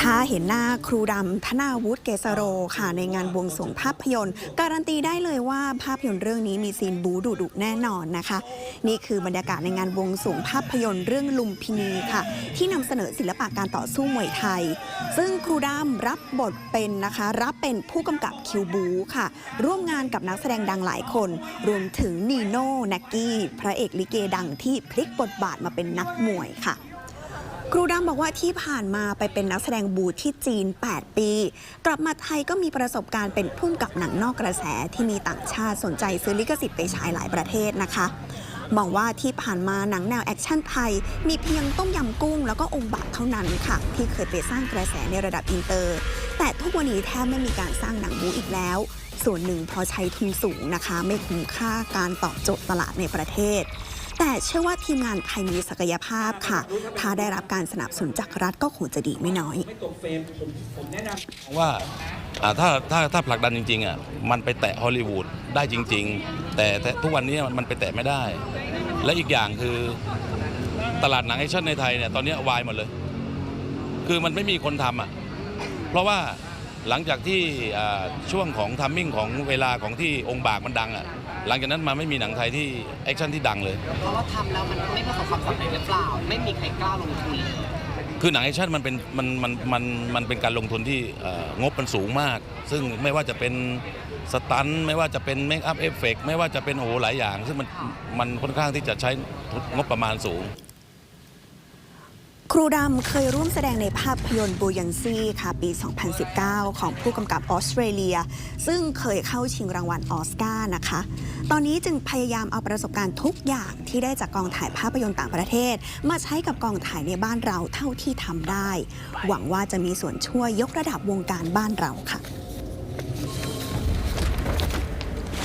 ถ้าเห็นหน้าครูดำธนาวุฒิเกษโรค่ะ ในงานบวงสรวงภาพยนตร์ การันตีได้เลยว่าภาพยนตร์เรื่องนี้มีซีนบูดุดุแน่นอนนะคะ นี่คือบรรยากาศในงานบวงสรวงภาพยนตร์เรื่องลุมพินีค่ะ ที่นำเสนอศิลปะการต่อสู้มวยไทย ซึ่งครูดำรับบทเป็นนะคะ รับเป็นผู้กำกับคิวบูค่ะ ร่วมงานกับนักแสดงดังหลายคน รวมถึงนีโน่แน็กกี้พระเอกลิเกดังที่พลิกบทบาทมาเป็นนักมวยค่ะ ครูดำบอกว่าที่ผ่านมาไปเป็นนักแสดงบูที่จีน 8 ปี กลับมาไทยก็มีประสบการณ์เป็นผู้กำกับหนังนอกกระแสที่มีต่างชาติสนใจซื้อลิขสิทธิ์ไปฉายหลายประเทศนะคะมองว่าที่ผ่านมาหนังแนวแอคชั่นไทย มีเพียงต้มยำกุ้งแล้วก็องค์บากเท่านั้นค่ะ ที่เคยไปสร้างกระแสในระดับอินเตอร์ แต่ทุกวันนี้แทบไม่มีการสร้างหนังบูอีกแล้ว ส่วนหนึ่งเพราะใช้ทุนสูงนะคะ ไม่คุ้มค่าการตอบโจทย์ตลาดในประเทศ แต่เชื่อว่าทีมงานไทยมีศักยภาพค่ะ ถ้าได้รับการสนับสนุนจากรัฐก็คงจะดีไม่น้อยว่าอ่าถ้าถ้าถ้าผลักดันจริงๆอะมันไปแตะฮอลลีวูดได้จริงๆแต่แต่ทุกวันนี้มันไปแตะไม่ได้ และอีกอย่างคือตลาดหนังแอคชั่นในไทยเนี่ยตอนนี้วายหมดเลย คือมันไม่มีคนทำอะเพราะว่า หลังจากที่อ่าช่วงของทัมมิ่งของเวลาของที่องค์บากมันดังอะหลังจากนั้นมาไม่มีหนังไทยที่แอคชั่นที่ดังเลย เพราะว่าทำแล้วมันไม่ประสบความสำเร็จหรือเปล่า ไม่มีใครกล้าลงทุนเลยคือหนังแอคชั่นมันเป็นมันมันมันมันเป็นการลงทุนที่เอ่องบมันสูงมาก ซึ่งไม่ว่าจะเป็นสตันท์ไม่ว่าจะเป็นเมคอัพเอฟเฟกไม่ว่าจะเป็นโอ้โหหลายอย่าง ซึ่งมันมันค่อนข้างที่จะใช้งบประมาณสูง ครูดำเคยร่วมแสดงในภาพยนตร์บูยันซี่ค่ะ ปี 2019 ของผู้กำกับออสเตรเลีย ซึ่งเคยเข้าชิงรางวัลออสการ์นะคะ ตอนนี้จึงพยายามเอาประสบการณ์ทุกอย่างที่ได้จากกองถ่ายภาพยนตร์ต่างประเทศ มาใช้กับกองถ่ายในบ้านเราเท่าที่ทำได้ หวังว่าจะมีส่วนช่วยยกระดับวงการบ้านเราค่ะ